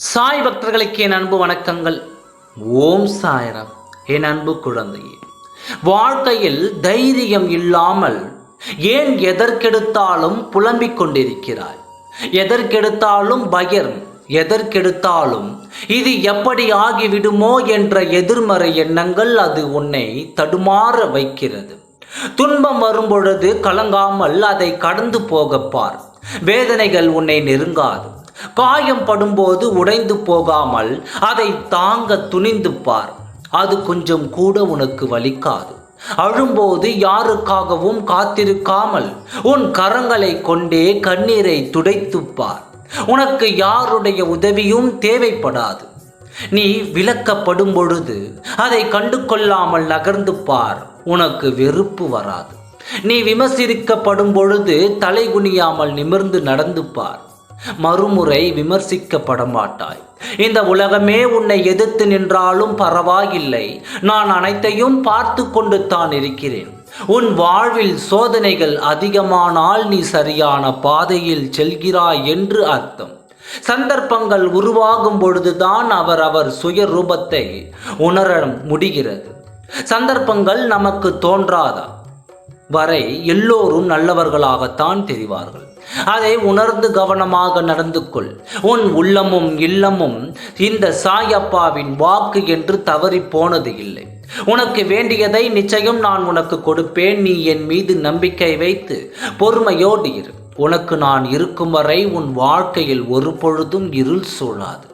சாய் பக்தர்களுக்கு என் அன்பு வணக்கங்கள். ஓம் சாய்ராம். என் அன்பு குழந்தையே வாழ்க்கையில் தைரியம் இல்லாமல் ஏன் எதற்கெடுத்தாலும் புலம்பிக் கொண்டிருக்கிறாய்? எதற்கெடுத்தாலும் பயம் எதற்கெடுத்தாலும் இது எப்படி ஆகிவிடுமோ என்ற எதிர்மறை எண்ணங்கள் அது உன்னை தடுமாற வைக்கிறது. துன்பம் வரும்பொழுது கலங்காமல் அதை கடந்து போகப் பார். வேதனைகள் உன்னை நெருங்காது. காயம் படும்போது உடைந்து போகாமல் அதை தாங்க துணிந்து பார். அது கொஞ்சம் கூட உனக்கு வலிக்காது. அழும்போது யாருக்காகவும் காத்திருக்காமல் உன் கரங்களை கொண்டே கண்ணீரை துடைத்துப் பார். உனக்கு யாருடைய உதவியும் தேவைப்படாது. நீ விலக்கப்படும் பொழுது அதை கண்டு கொள்ளாமல் நகர்ந்து பார். உனக்கு வெறுப்பு வராது. நீ விமர்சிக்கப்படும் பொழுது தலைகுனியாமல் நிமிர்ந்து நடந்து பார். மறுமுறை விமர்சிக்கப்பட மாட்டாய் இந்த உலகமே உன்னை எதிர்த்து நின்றாலும் பரவாயில்லை. நான் அனைத்தையும் பார்த்து கொண்டு தான் இருக்கிறேன். உன் வாழ்வில் சோதனைகள் அதிகமானால் நீ சரியான பாதையில் செல்கிறாய் என்று அர்த்தம். சந்தர்ப்பங்கள் உருவாகும் பொழுதுதான் அவர் அவர் சுய ரூபத்தை உணர முடிகிறது. சந்தர்ப்பங்கள் நமக்கு தோன்றாதா? வரை எல்லோரும் நல்லவர்களாகத்தான் தெரிவார்கள். அதை உணர்ந்து கவனமாக நடந்து கொள். உன் உள்ளமும் இல்லமும் இந்த சாயப்பாவின் வாக்கு என்று தவறி போனது இல்லை. உனக்கு வேண்டியதை நிச்சயம் நான் உனக்கு கொடுப்பேன். நீ என் மீது நம்பிக்கை வைத்து பொறுமையோடு இரு. உனக்கு நான் இருக்கும் வரை உன் வாழ்க்கையில் ஒரு பொழுதும் இருள் சூழாது.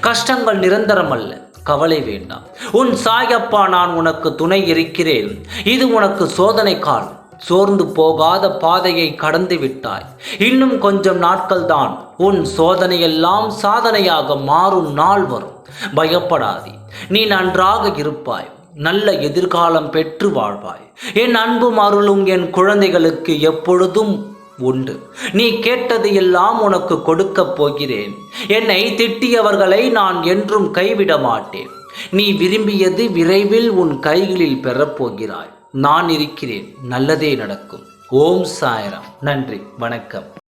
கஷ்டங்கள் நிரந்தரமல்ல. கவலை வேண்டாம். உன் சாயப்பா நான் உனக்கு துணை இருக்கிறேன். இது உனக்கு சோதனை காலம் சோர்ந்து போகாத பாதையை கடந்து விட்டாய். இன்னும் கொஞ்சம் நாட்கள்தான் உன் சோதனையெல்லாம் சாதனையாக மாறும் நாள் வரும். பயப்படாதே நீ நன்றாக இருப்பாய். நல்ல எதிர்காலம் பெற்று வாழ்வாய். என் அன்பும் அருளும் என் குழந்தைகளுக்கு எப்பொழுதும் உண்டு. நீ கேட்டது எல்லாம் உனக்கு கொடுக்கப் போகிறேன். என்னை திட்டியவர்களை நான் என்றும் கைவிட மாட்டேன் நீ விரும்பியது விரைவில் உன் கைகளில் பெறப்போகிறாய். நான் இருக்கிறேன். நல்லதே நடக்கும். ஓம் சாயரம். நன்றி. வணக்கம்.